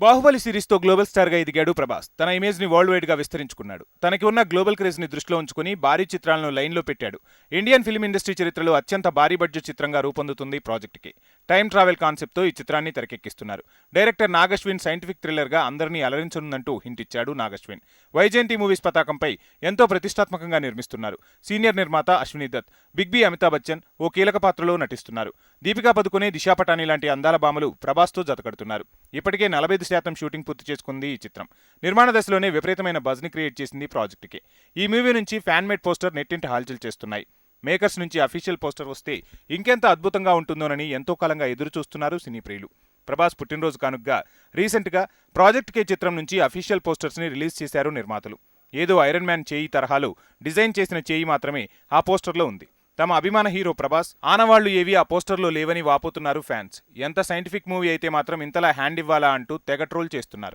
Baahubali సిరీస్తో global స్టార్గా ఎదిగాడు ప్రభాస్. తన ఇమేజ్ని వరల్డ్ వైడ్గా విస్తరించుకున్నాడు. తనకి ఉన్న గ్లోబల్ క్రేజ్ని దృష్టిలో ఉంచుకుని భారీ చిత్రాలను లైన్లో పెట్టాడు. ఇండియన్ ఫిల్మ్ ఇండస్ట్రీ చరిత్రలో అత్యంత భారీ బడ్జెట్ చిత్రంగా రూపొందుతుంది ప్రాజెక్టుకి. టైం ట్రావెల్ కాన్సెప్ట్తో ఈ చిత్రాన్ని తెరకెక్కిస్తున్నారు. డైరెక్టర్ నాగశ్విన్ సైంటిఫిక్ థ్రిల్లర్గా అందరినీ అలరించనుందంటూ హింట్ ఇచ్చాడు నాగశ్విన్. వైజయంతి మూవీస్ పతాకంపై ఎంతో ప్రతిష్టాత్మకంగా నిర్మిస్తున్నారు. సీనియర్ నిర్మాత అశ్విని దత్ బిగ్ బి అమితాబ్ బచ్చన్ ఓ కీలక పాత్రలో నటిస్తున్నారు. దీపికా పదుకునే దిశా పటాని లాంటి అందాల భామలు ప్రభాస్తో జతకడుతున్నారు. ఇప్పటికే నలభై శాతం షూటింగ్ పూర్తి చేసుకుంది ఈ చిత్రం. నిర్మాణ దశలోనే విపరీతమైన బజ్ని క్రియేట్ చేసింది ప్రాజెక్టుకి. ఈ మూవీ నుంచి ఫ్యాన్ మేడ్ పోస్టర్ నెట్టింటి హాల్చల్ చేస్తున్నాయి. మేకర్స్ నుంచి అఫీషియల్ పోస్టర్ వస్తే ఇంకెంత అద్భుతంగా ఉంటుందోనని ఎంతో కాలంగా ఎదురు చూస్తున్నారు సినీ ప్రియులు. ప్రభాస్ పుట్టినరోజు కానుకగా రీసెంట్గా ప్రాజెక్ట్ కే చిత్రం నుంచి అఫీషియల్ పోస్టర్స్ని రిలీజ్ చేశారు నిర్మాతలు. ఏదో ఐరన్ మ్యాన్ చేయి తరహాలో డిజైన్ చేసిన చేయి మాత్రమే ఆ పోస్టర్లో ఉంది. తమ అభిమాన హీరో ప్రభాస్ ఆనవాళ్ళు ఏవి ఆ పోస్టర్లో లేవని వాపోతున్నారు ఫ్యాన్స్. ఎంత సైంటిఫిక్ మూవీ అయితే మాత్రం ఇంతలా హ్యాండ్ ఇవ్వాలా అంటూ తెగ ట్రోల్ చేస్తున్నారు.